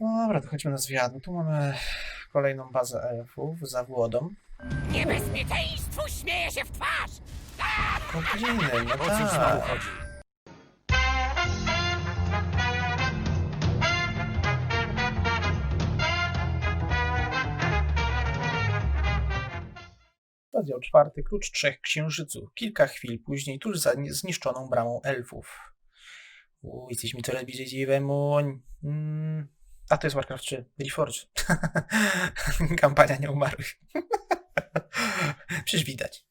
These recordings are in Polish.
No dobra, to chodźmy na zwiat. No Tu mamy kolejną bazę elfów za Włodą. Niebezpieczeństwu śmieje się w twarz! Gobliny, no O znowu tak. chodzi? Rozdział czwarty, klucz trzech księżyców. Kilka chwil później, tuż za nie- zniszczoną bramą elfów. Uuu, jesteś mi coraz bliżej Dziwemoń. Mm. A to jest Warcraft 3, Reforged. Kampania nieumarłych. Przecież widać.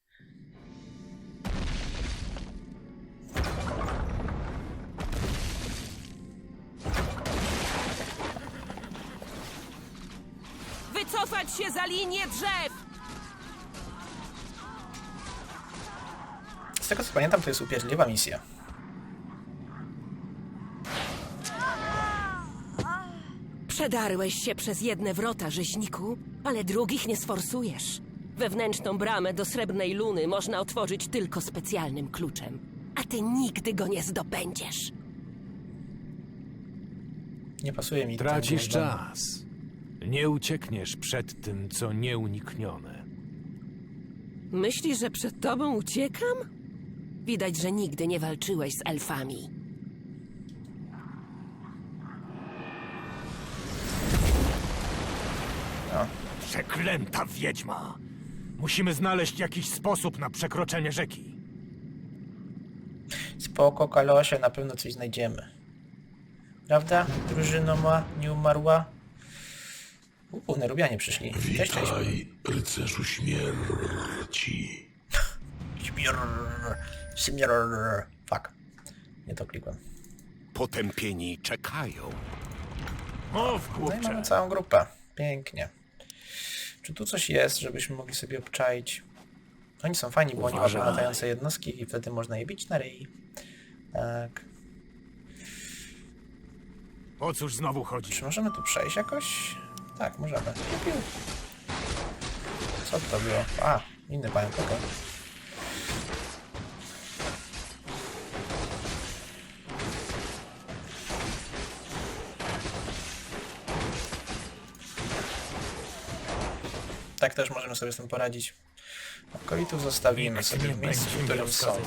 Wycofać się za linię drzew! Z tego co pamiętam, to jest upierdliwa misja. Przedarłeś się przez jedne wrota, rzeźniku, ale drugich nie sforsujesz. Wewnętrzną bramę do Srebrnej Luny można otworzyć tylko specjalnym kluczem, a ty nigdy go nie zdobędziesz. Nie pasuje mi ten Tracisz czas. Nie uciekniesz przed tym, co nieuniknione. Myślisz, że przed tobą uciekam? Widać, że nigdy nie walczyłeś z elfami. Przeklęta wiedźma! Musimy znaleźć jakiś sposób na przekroczenie rzeki. Spoko, kalosze, na pewno coś znajdziemy. Prawda? Drużyno ma, nie umarła. Uuu, Nerubianie przyszli. Cześć, cześć. Witaj, rycerzu śmierci. Śmier... Śmier... Fuck. Nie to klikłem. Potępieni czekają. Mów, No i mamy całą grupę. Pięknie. Czy tu coś jest, żebyśmy mogli sobie obczaić? Oni są fajni, bo oni mają Uważaj. latające jednostki i wtedy można je bić na ryj. Tak. O cóż znowu chodzi? Czy możemy tu przejść jakoś? Tak, możemy. Piu, piu. Co to było? A, inny pająk, okej. Tak też możemy sobie z tym poradzić. Akolitów zostawimy sobie w miejscu, w którym są.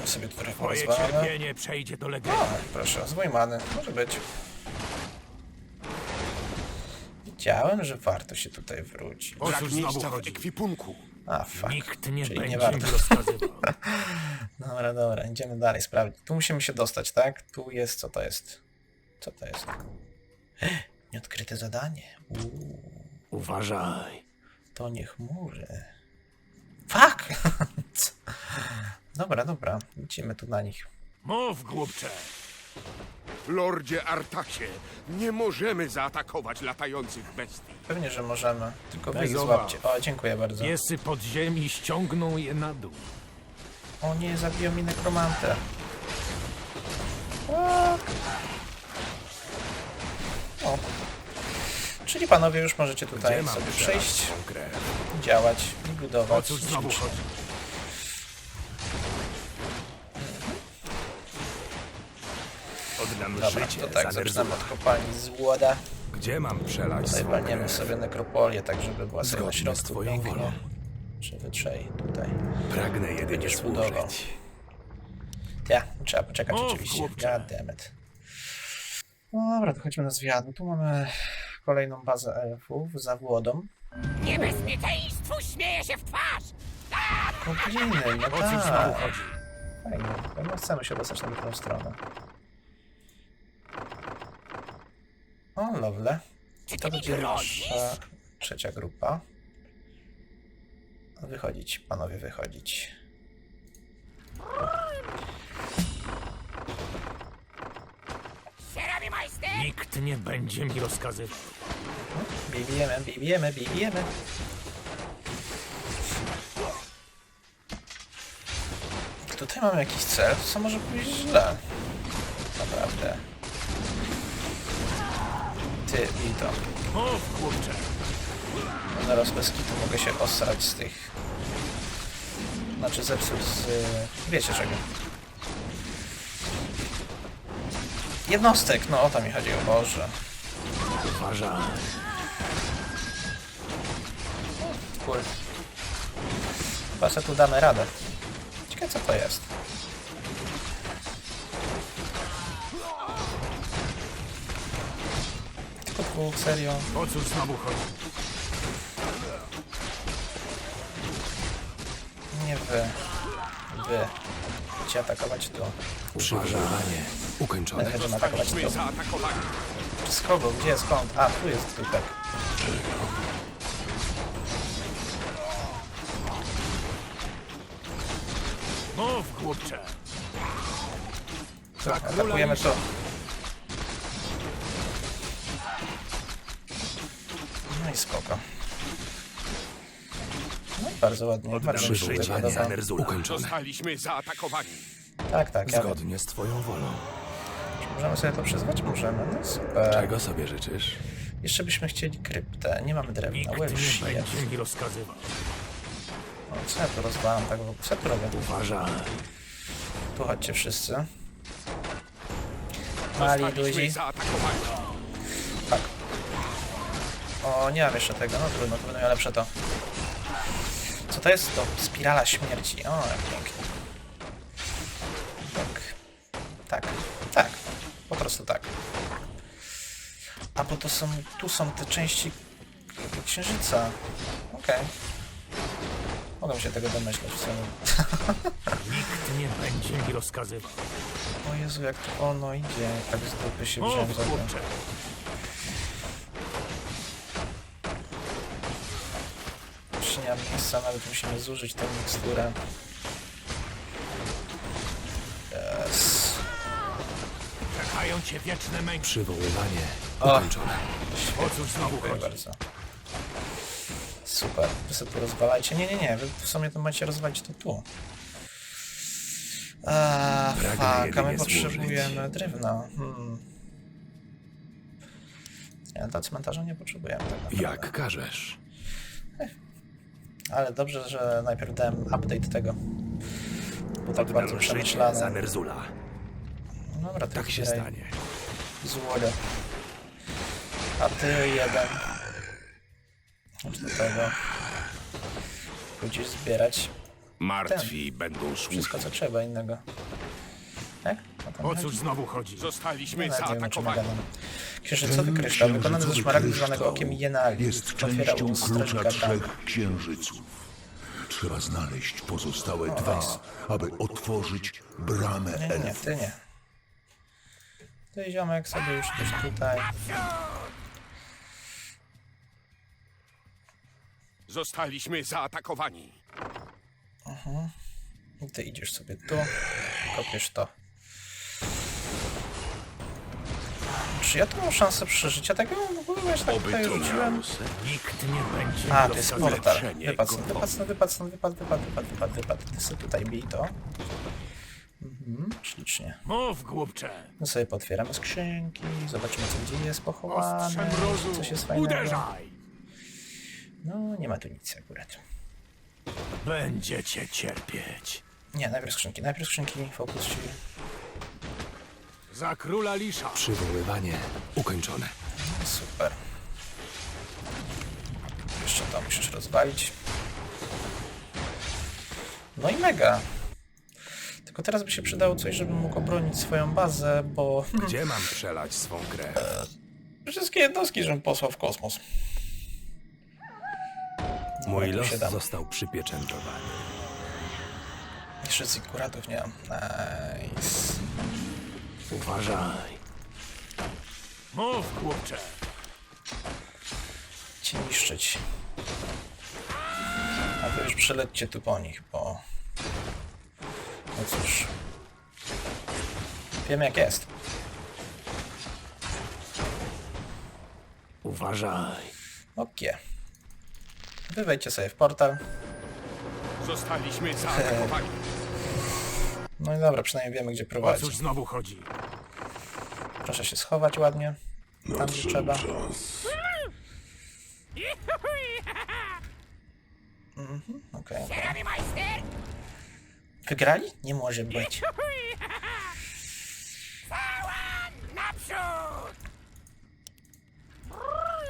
My sobie tu trochę cierpienie przejdzie do legendy. O, proszę, zwój many. Może być. Wiedziałem, że warto się tutaj wrócić. O Brak cóż znowu miejsca w chodzi? ekwipunku. A, fuck. Nikt nie Czyli nie warto. rozkazywał. Dobra, dobra, idziemy dalej sprawdzić. Tu musimy się dostać, tak? Tu jest, co to jest? Co to jest? Nieodkryte zadanie. Uuu, Uważaj. to nie chmury. Fuck! Co? dobra, dobra, lecimy tu na nich. Mów, głupcze! Lordzie Artasie, nie możemy zaatakować latających bestii. Pewnie, że możemy. Tylko wy Bez ich obaw. złapcie. O, dziękuję bardzo. Piesy podziemi ściągną je na dół. O nie, zabiją mi nekromantę. Fuck. O. Czyli panowie już możecie tutaj sobie przejść, działać i O budować. cóż znowu chodzi? Oddam Dobra, życie to tak, za zaczynamy od kopalni z łoda. Gdzie mam przelać Tutaj swą walniemy krew? sobie nekropolię, tak żeby była sobie na Zgodnie z środku twoją pięknie. wolą. Czy wytrzej tutaj. Pragnę jedynie Będziesz budował. służyć. Ja, trzeba poczekać Mów, oczywiście. chłopcze. God damn it. No dobra, to chodźmy na zwiat. No Tu mamy kolejną bazę elfów za Włodą. Niebezpieczeństwu śmieje się w twarz! Gobliny, no O cóż znowu tak. chodzi? Fajnie, pewnie chcemy się dostać na drugą stronę. O, lovely. I to będzie nasza trzecia grupa. Wychodzić, panowie, wychodzić. Nikt nie będzie mi rozkazywał. Bijemy, bijemy, bijemy. Tutaj mamy jakiś cel, co może pójść źle. Naprawdę. Ty, i to. Mów, głupcze! No Zaraz bez kitu mogę się osrać z tych... Znaczy zepsuć z... Wiecie czego. Jednostek, no o to mi chodzi, o Boże. Uważaj. Kur. Chyba sobie tu damy radę. Ciekawe co to jest. Tylko dwóch, serio. O cóż znowu chodzi? Nie wy. Wy. Chcecie atakować tu. Przygotowanie ukończone. Będziemy atakować zaatakowani. Z kogo? Gdzie? Skąd? A, tu jest typek. Mów, głupcze. Tak, atakujemy tu. No i spoko. Bardzo ładnie. Bardzo mi się tutaj Przywoływanie podoba. ukończone. Zostaliśmy zaatakowani. Tak, tak, ja. Zgodnie z twoją wolą. Możemy sobie to przyzwać? Możemy. No super. Czego sobie życzysz? Jeszcze byśmy chcieli kryptę. Nie mamy drewna. Nikt Well, nie będzie mi rozkazywał. O, Co ja tu rozwalam tak? w ogóle? Co ja tu robię? Uważaj. Tu chodźcie wszyscy. Mali, Zostaliśmy duzi. zaatakowani. Tak. O, nie mam jeszcze tego. No trudno, to będę miał lepsze to. Co to jest to? Spirala śmierci. O, jak pięknie. Tak. Tak. Tak. Po prostu tak. A bo to są... Tu są te części księżyca. Okej. Mogę się tego domyśleć w sumie. Nikt nie będzie mi rozkazywał. O Jezu, jak to ono idzie. Tak z dupy się wziąłem miejsca, nawet musimy zużyć tę miksturę. Yes. Czekają cię wieczne męki. Przywoływanie O. ukończone. O cóż znowu chodzi? bardzo. Super. Wy sobie tu rozwalajcie. Nie, nie, nie. Wy w sumie to macie rozwalić to tu. A, fuck, a my potrzebujemy złożyć. drewna. Hmm. Nie, do cmentarza nie potrzebujemy tak naprawdę. Jak każesz. Ale dobrze, że najpierw dałem update tego. Bo tak bardzo za przemyślane. Nerzula. Dobra, Tak się stanie. Złodę. A ty jeden. Chodź do tego. Pójdziesz zbierać Martwi będą wszystko, słuszni. co trzeba innego. Tak? O cóż znowu chodzi? Zostaliśmy Nawet nie wiem, o czym ja zaatakowani. gadam. Księżycowy kryształ, wykonany ze szmaragdu zwanego okiem Jenali. jest Otwiera częścią umysł klucza trzech księżyców. Trzeba znaleźć pozostałe dwa, aby otworzyć bramę Nie, nie, nie, elfów. ty nie. Ty ziomek sobie już też tutaj. Zostaliśmy zaatakowani. I ty idziesz sobie tu. Kopiesz to. Czy ja tu mam szansę przeżycia tego? W ogóle ja tak Oby tutaj to rzuciłem. Nikt nie będzie A, to jest portal. Leczenie Wypad stąd, gotowe. wypad stąd, wypad stąd, wypad, wypad, wypad, wypad, wypad. Ty sobie tutaj bij to. Mhm, ślicznie. Mów, głupcze. No sobie potwieramy skrzynki, zobaczymy co gdzie jest pochowane, coś jest fajnego. Uderzaj. No, nie ma tu nic akurat. Będziecie cierpieć. Nie, najpierw skrzynki, najpierw skrzynki, fokus ci. Za króla Lisza. Przywoływanie ukończone. Super. Jeszcze to musisz rozwalić. No i mega. Tylko teraz by się przydało coś, żebym mógł obronić swoją bazę, bo Gdzie mam przelać swą krew? wszystkie jednostki, żebym posłał w kosmos. Mój los został przypieczętowany. Jeszcze zikuratów nie mam. Nice. Uważaj. Mów, głupcze. Cię niszczyć. A wy już przelećcie tu po nich, bo... No cóż. Wiem jak jest. Uważaj. Okie. Wy wejdźcie sobie w portal. Zostaliśmy zaatakowani. No i dobra, przynajmniej wiemy gdzie O cóż znowu chodzi? Proszę się schować ładnie. Tam gdzie trzeba. czas. Mhm, okej. Wygrali? Nie może być.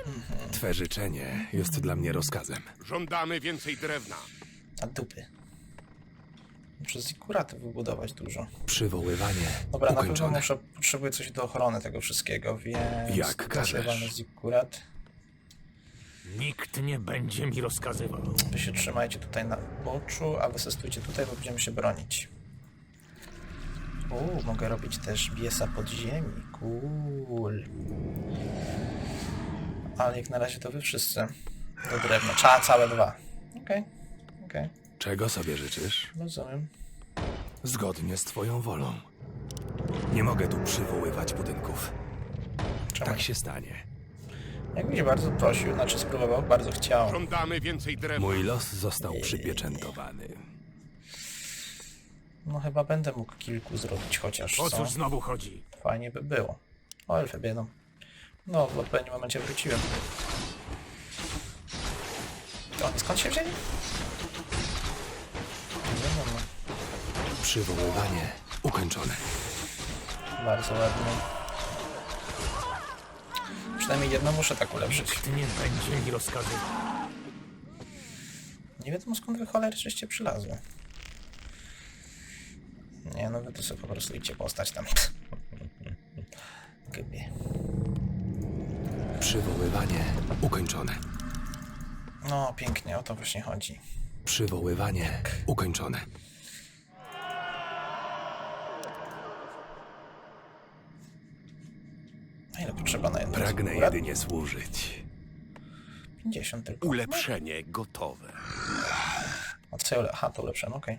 Mhm. Twe życzenie jest dla mnie rozkazem. Żądamy więcej drewna. A dupy. Muszę zikurat wybudować dużo. Przywoływanie Dobra, na pewno ukończone. muszę, potrzebuję coś do ochrony tego wszystkiego, więc... Jak każesz. zikurat. Nikt nie będzie mi rozkazywał. Wy się trzymajcie tutaj na boczu, a wy se stójcie tutaj, bo będziemy się bronić. Uuu, mogę robić też biesa podziemi. Cool. Ale jak na razie to wy wszyscy. Do drewna. Trzeba całe dwa. Okej, okej. Czego sobie życzysz? Rozumiem. Zgodnie z twoją wolą. Nie mogę tu przywoływać budynków. Czemu? Tak się stanie. Jakbyś bardzo prosił, znaczy spróbował, bardzo chciał. Żądamy więcej drewna. Mój los został przypieczętowany. No chyba będę mógł kilku zrobić chociaż, O co? cóż znowu chodzi? Fajnie by było. O, elfy biedą. No, w odpowiednim momencie wróciłem. To oni skąd się wzięli? Przywoływanie ukończone. Bardzo ładnie. Przynajmniej jedno muszę tak ulepszyć. Nie będzie mi rozkazywał. Nie wiadomo skąd wy cholery żeście przylazły. Nie no, wy to sobie po prostu idźcie postać tam. Gybie. Przywoływanie ukończone. No, pięknie, o to właśnie chodzi. Przywoływanie ukończone. A ile potrzeba na jedno? Pragnę Akurat jedynie służyć. 50 tylko. Ulepszenie gotowe. A co ja ule... Aha, to ulepszyłem, okej.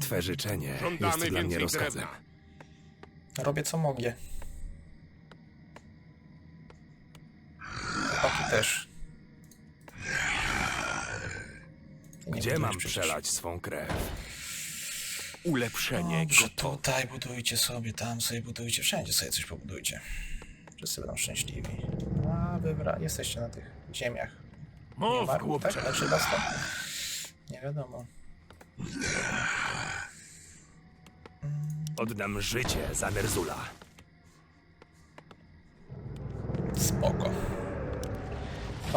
Twe życzenie jest Żądamy dla mnie więcej rozkazem. drewna. Robię co mogę. Chłopaki też. Ty nie Gdzie mam przecież. przelać swą krew? Ulepszenie Dobrze, gotowe. tutaj budujcie sobie, tam sobie budujcie, wszędzie sobie coś pobudujcie. Wszyscy będą szczęśliwi. A wy wra- jesteście na tych ziemiach. Nie Mów, marł, głupcze. tak? Was to? Nie wiadomo. Oddam życie za Nerzula. Spoko.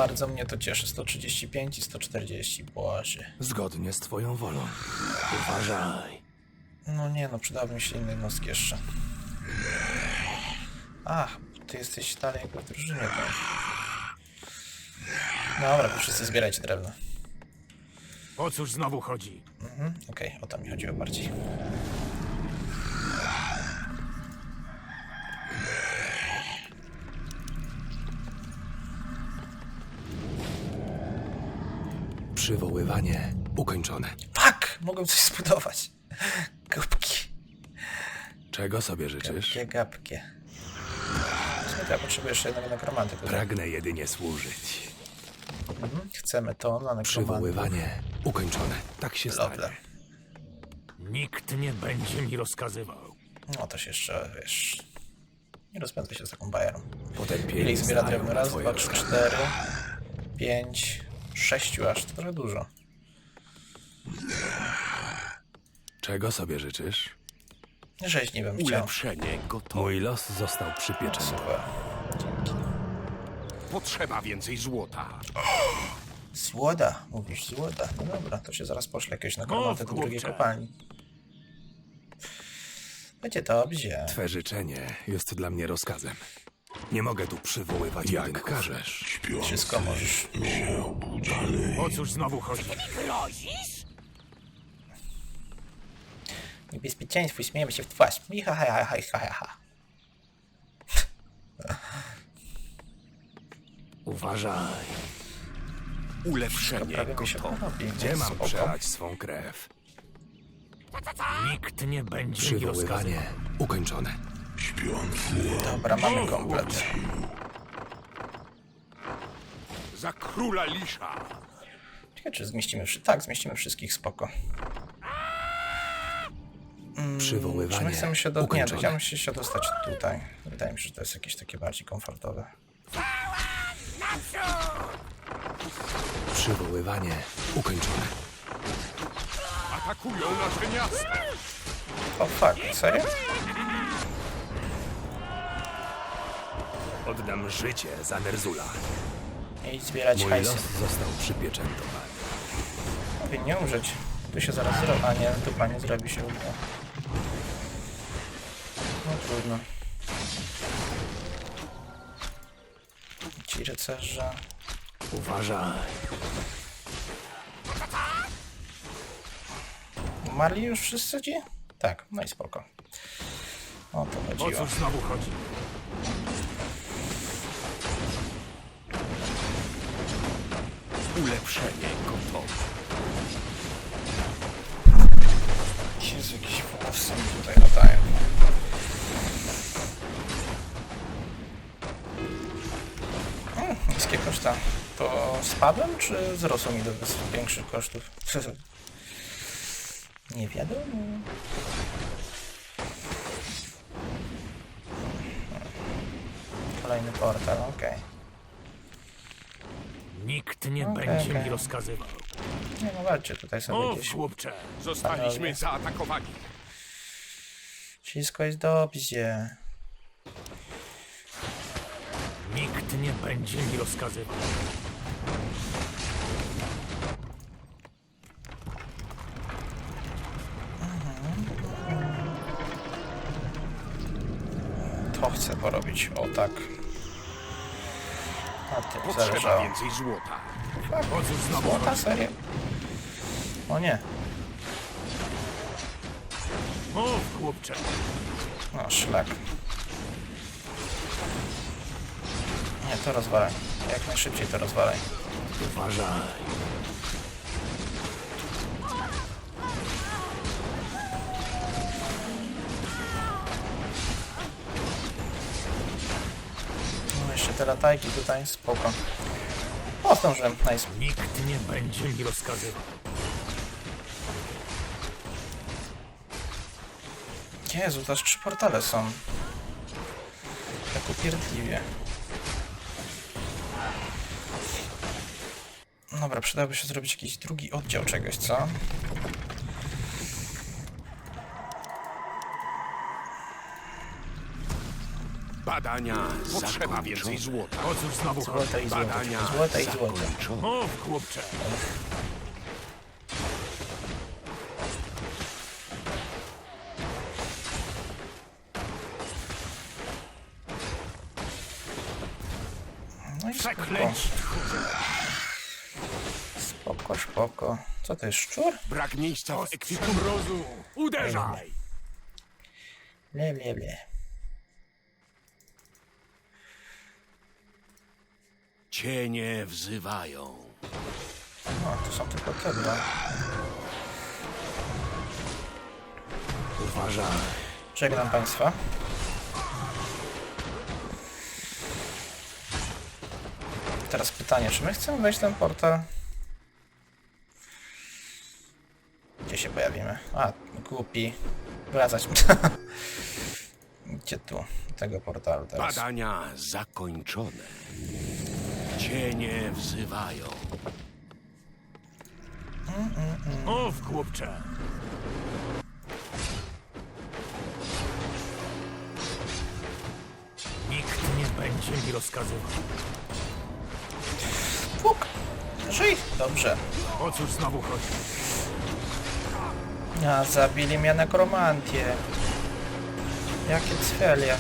Bardzo mnie to cieszy. 135 i 140. Boże. Zgodnie z twoją wolą. Uważaj. No nie no, przydałyby mi się inne jednostki jeszcze. Ach, ty jesteś dalej jakby w drużynie to. Dobra, wy wszyscy zbierajcie drewno. O cóż znowu chodzi? Mhm, okej, o to mi chodziło bardziej. Przywoływanie ukończone. Fuck! Mogłem coś zbudować. Gubki. Czego sobie życzysz? Gapkie, gapkie. Słuchaj, ja potrzebuję jeszcze jednego nekromanty tutaj. Pragnę jedynie służyć. Mhm, Chcemy to na nekromanty. Przywoływanie ukończone. Tak się Dobra. stanie. Nikt nie będzie mi rozkazywał. No to się jeszcze, wiesz... Nie rozpędzę się z taką bajerą. Ile Potępieni ich zbiera znają drewno? na Raz, twoje dwa, trzy, rozkazy. cztery, pięć, sześciu aż. To trochę dużo. Czego sobie życzysz? Nie wiem, chciał. Ulepszenie gotowe. Mój los został przypieczętowany. Super. Dzięki. Potrzeba więcej złota. Złoda, mówisz złoda. No dobra, to się zaraz poszle jakieś nekromanty do drugiej kopalni. Będzie dobrze. Twe życzenie jest dla mnie rozkazem. Nie mogę tu przywoływać Jak budynków. każesz. Wszystko możesz. się obudzali. O cóż znowu chodzi? Niebezpieczeństwo, śmiejemy się w twarz. Micha, ha, ha, ha, ha, ha, ha. Uważaj. Ulepszenie Prawie mi się gotowe. Gdzie mam Spoko. przelać swą krew? Nikt nie będzie mi. Przywoływanie ukończone. Śpiący Dobra, mamy komplet. Za króla Lisza. Ciekawe, czy zmieścimy wszy- Tak, zmieścimy wszystkich, spoko. Czy my Przywoływanie chcemy się do... Nie, ukończone. chciałbym się, się dostać tutaj. Wydaje mi się, że to jest jakieś takie bardziej komfortowe. Przywoływanie ukończone. Atakują nasze miasto. O fuck, serio? Oddam życie za Nerzula. Idź zbierać Mój hajsy. los został przypieczętowany. Powinien umrzeć. Tu się zaraz zrobi. A nie, dupa nie zrobi się uda. No trudno. Ci rycerze. Uważaj. Umarli już wszyscy ci? Tak, no i spoko. O to O chodziło. cóż znowu chodzi? Ulepszenie gotowe. Jezu, jakieś włosy mi tutaj latają. Mm, niskie koszta. To spadłem, czy wzrosło mi do większych kosztów? Nie wiadomo. Kolejny portal, okej. Nikt nie Okej, będzie okej. mi rozkazywał. Nie no, walczcie tutaj sobie O, gdzieś. chłopcze! Zostaliśmy Panowie. zaatakowani. Wszystko jest dobrze. Nikt nie będzie mi rozkazywał. To chcę porobić. O tak. Tym Potrzeba więcej złota. Znowu Złota serio? O nie. O, chłopcze! No szlak. Nie, to rozwalaj. Jak najszybciej to rozwalaj. Uważaj. Te latajki tutaj, spoko. O, zdążyłem, nice. Nikt nie będzie mi rozkazywał. Jezu, to aż trzy portale są. Tak upierdliwie. Dobra, przydałoby się zrobić jakiś drugi oddział czegoś, co? Badania Potrzeba więcej złota. O cóż znowu? Złota i złoto. Badania Złota i. O, chłopcze! No i spoko. Przeklęci! Spoko, spoko. Co to jest, szczur? Brak miejsca w ekwipunku. mrozu! Uderzaj! Ble, ble, ble. Cienie wzywają. No, to są tylko te dwa. Uważaj. Żegnam Państwa. Teraz pytanie, czy my chcemy wejść ten portal? Gdzie się pojawimy? A, głupi. Wracać. Gdzie tu? Tego portalu teraz. Badania zakończone. Cienie wzywają. O, chłopcze! Nikt nie będzie mi rozkazywał. Puk! Żyj! Dobrze. O cóż znowu chodzi? A, zabili mnie nekromantię. Jakie cwelie.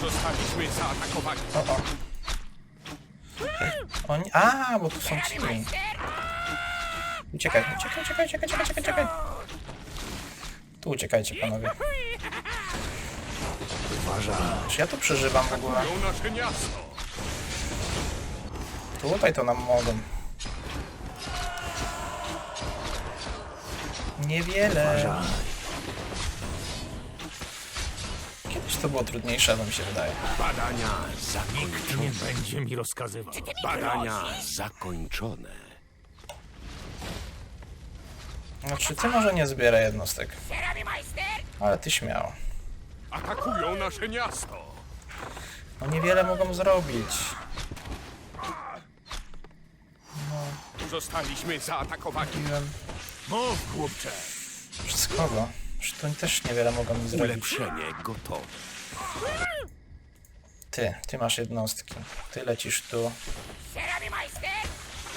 Zostaliśmy zaatakowani. O, o. Oni... A, bo tu są ci. Uciekaj, uciekaj, uciekaj, uciekaj, uciekaj, uciekaj, uciekaj. Tu uciekajcie, panowie. Czy ja tu przeżywam w ogóle? Tutaj to nam mogą. Niewiele. Uważaj. To było trudniejsze, no mi się wydaje. Badania Nikt zakończone. nie będzie mi rozkazywał. Badania zakończone. Znaczy, ty może nie zbieraj jednostek. Ale ty śmiało. Atakują nasze miasto. No niewiele mogą zrobić. Zostaliśmy zaatakowani. Mówiłem. O, chłopcze! Przez kogo? Że to też niewiele mogą mi zrobić. Ulepszenie gotowe. Ty, ty masz jednostki. Ty lecisz tu.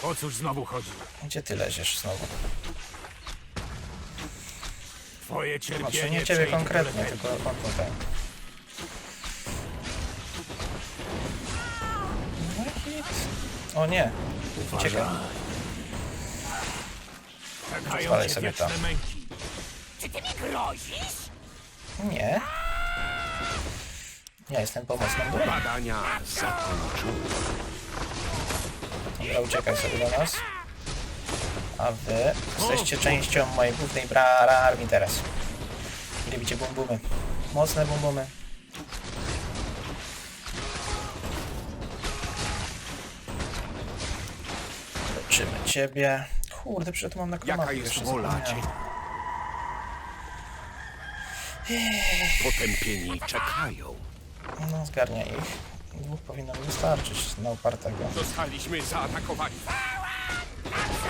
O cóż znowu chodzi? Gdzie ty leziesz znowu? Twoje cierpienie Znaczy nie ciebie przejdzie konkretnie, tylko on tutaj. No i hit. O nie. Uciekaj. Czekają cię sobie wieczne to. męki. Nie. Ja jestem pomocną. Badania zakończone. Dobra, uciekaj sobie do nas. A wy jesteście częścią mojej głównej bra- armii teraz. Bicie bumbumy. Mocne bumbumy. Leczymy ciebie. Kurde, przed mam na Jaka jest jeszcze wola cię? Potępieni czekają. No, zgarnia ich. Dwóch powinno mi wystarczyć na upartego. Zostaliśmy zaatakowani.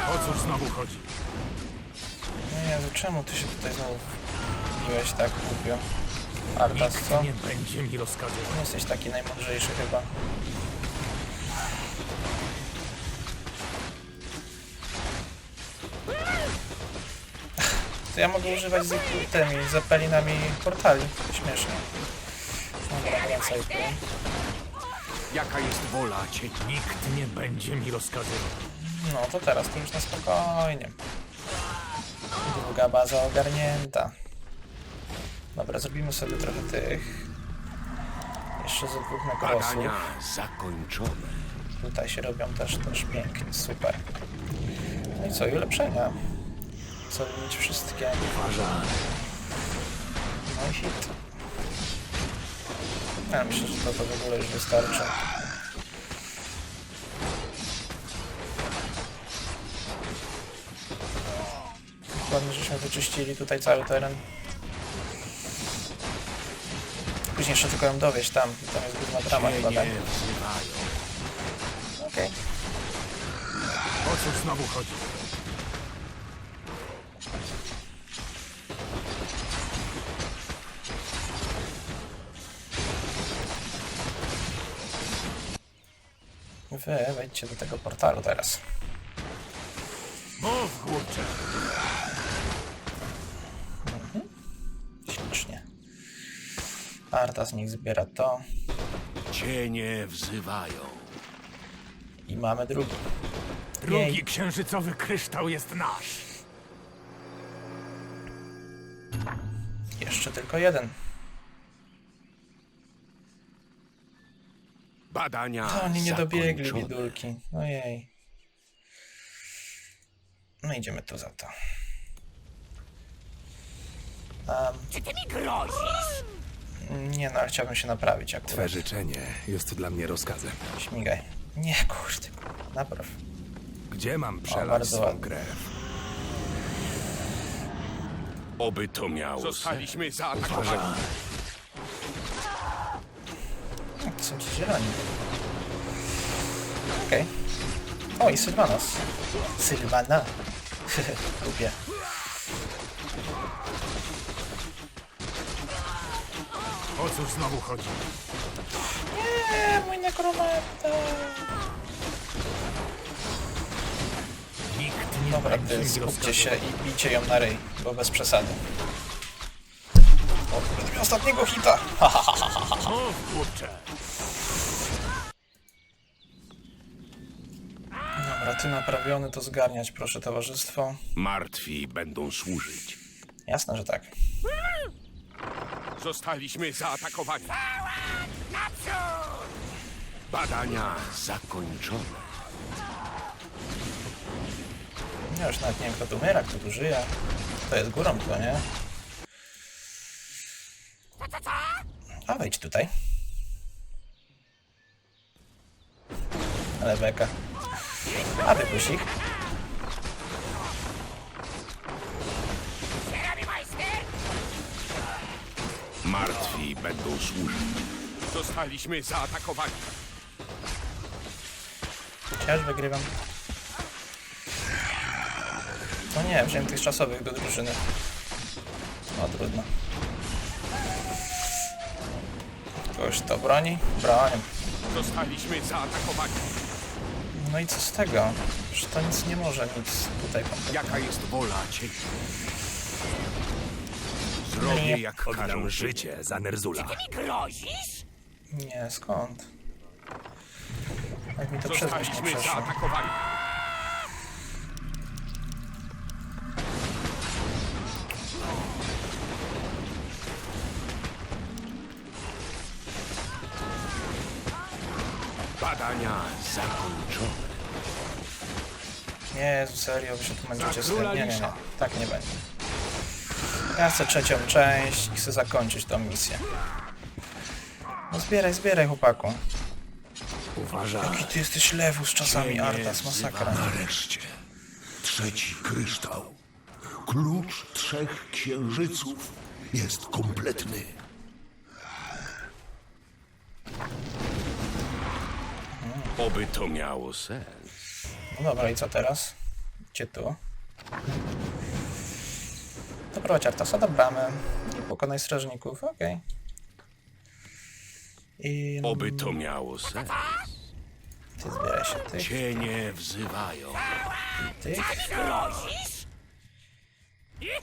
O cóż znowu chodzi? No Jezu, czemu ty się tutaj znowu biłeś tak głupio? Artas, co? Nie będzie mi rozkazywał. Nie jesteś taki najmądrzejszy chyba. To ja mogę używać z tymi zapelinami portali. Śmiesznie. Dobra, wracaj tu. Jaka jest wola cię? Nikt nie będzie mi rozkazywał. No to teraz to już na spokojnie. Druga baza ogarnięta. Dobra, zrobimy sobie trochę tych. Jeszcze ze dwóch nekrosów. Badania zakończone. Tutaj się robią też, też pięknie, super. No i co, i ulepszenia. Co mieć wszystkie. No hit. Ja myślę, że to, to w ogóle już wystarczy. Ładnie, żeśmy wyczyścili tutaj cały teren. Później jeszcze tylko ją dowieść tam. Tam jest główna brama chyba, tak? Okej. O cóż znowu chodzi? Wy wejdźcie do tego portalu teraz. Mów, chłopcze. Ślicznie. Arta z nich zbiera to. Cienie wzywają. I mamy drugi. Drugi Jej. księżycowy kryształ jest nasz. Jeszcze tylko jeden. Badania To oni nie dobiegli, zakończone. bidulki. Ojej. No idziemy tu za to. Um, Czy ty mi grozisz? nie no, ale chciałbym się naprawić Twe akurat. życzenie jest dla mnie rozkazem. Śmigaj. Nie, kurde. Napraw. Gdzie mam przelać bardzo swą ładnie. krew? Oby to miało Zostaliśmy zaatakowani. Są ci zieloni. Okej. O, i Sylvanas. Sylvana. Lubię. O cóż znowu chodzi? Nie, mój nekromanta. Nikt nie Dobra, ty skupcie się i bijcie ją na ryj, bo bez przesady. O, ostatniego hita. Ha, ha, ha, ha, ha. Chłopcze. Dobra, ty naprawiony, to zgarniać proszę towarzystwo. Martwi będą służyć. Jasne, że tak. Zostaliśmy zaatakowani. Badania zakończone. Ja już nawet nie wiem, kto tu umiera, kto tu żyje. To jest górą, to nie? A wejdź tutaj. Ale beka. A wypuść ich. Martwi będą służyć. Zostaliśmy zaatakowani. Ja już wygrywam. No nie, wziąłem tych czasowych do drużyny. No trudno. Kogoś to broni? Bronią. Zostaliśmy zaatakowani. No i co z tego? Że to nic nie może, nic tutaj kompletnie. Jaka jest wola cieni? Zrobię jak każą Oddam życie za Nerzula. Nie, skąd? Jak mi to przez myśl nie Zostaliśmy przeszło. zaatakowani. Badania zakończone. Nie, Jezu, serio, wy się tu męczycie z tym. Nie, nie, nie. Tak nie będzie. Ja chcę trzecią część i chcę zakończyć tą misję. No zbieraj, zbieraj, chłopaku. Uważaj. Jaki ty jesteś lewus czasami, Artas, masakra. Nareszcie. Trzeci kryształ. Klucz trzech księżyców jest kompletny. Oby to miało sens. No dobra, i co teraz? Gdzie tu? Doprowadź Artasa do bramy i pokonaj strażników, okej. I Oby to miało sens. ty zbieraj się, ty, Cienie wzywają. ty.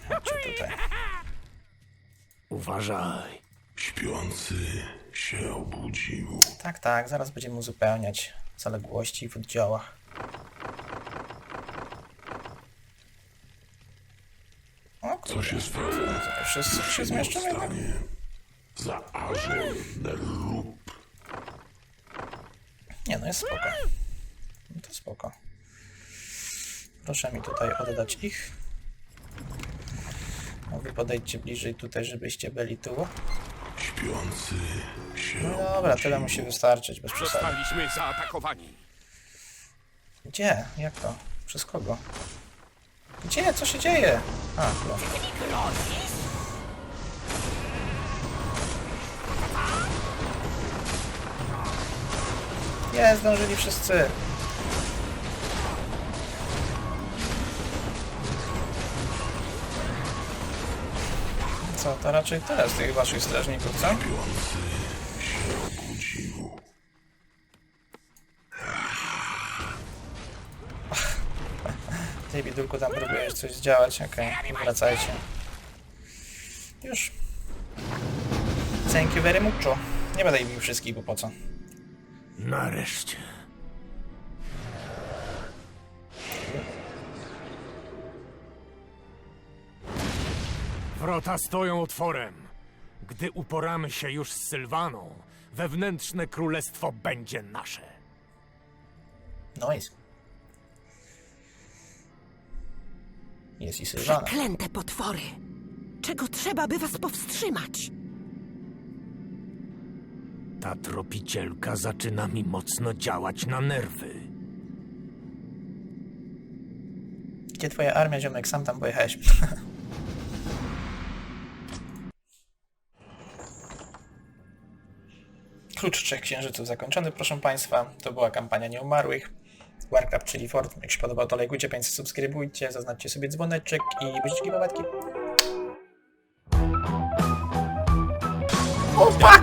Chodźcie tutaj. Uważaj. Śpiący się obudził. Tak, tak, zaraz będziemy uzupełniać zaległości w oddziałach. O Co się stało? wszyscy się zmieszczą jednak? Za Nerub. Nie, no jest spoko. No to spoko. Proszę mi tutaj oddać ich. No wy podejdźcie bliżej tutaj, żebyście byli tu. Śpiący się No dobra, tyle musi wystarczyć, bez przesady. Zostaliśmy zaatakowani. Gdzie? Jak to? Przez kogo? Gdzie? Co się dzieje? A, tu. Nie, zdążyli wszyscy. Co, to raczej tyle z tych waszych strażników, co? Śpiący się obudził. Ty, bidulku, tam próbujesz coś zdziałać, okej, wracajcie. Już. Thank you very much. Nie będę im wszystkich, bo po co? Nareszcie. Wrota stoją otworem. Gdy uporamy się już z Sylwaną, wewnętrzne królestwo będzie nasze. Noise. Jest i Sylwana. Przeklęte potwory! Czego trzeba, by was powstrzymać? Ta tropicielka zaczyna mi mocno działać na nerwy. Gdzie twoja armia, ziomek? Sam tam pojechałeś. Klucz trzech księżyców zakończony, proszę Państwa. To była kampania nieumarłych. Warcraft, czyli Fort. Jak się podobał, to lajkujcie, Państwo subskrybujcie, zaznaczcie sobie dzwoneczek i buziczki babetki. Chłopaki!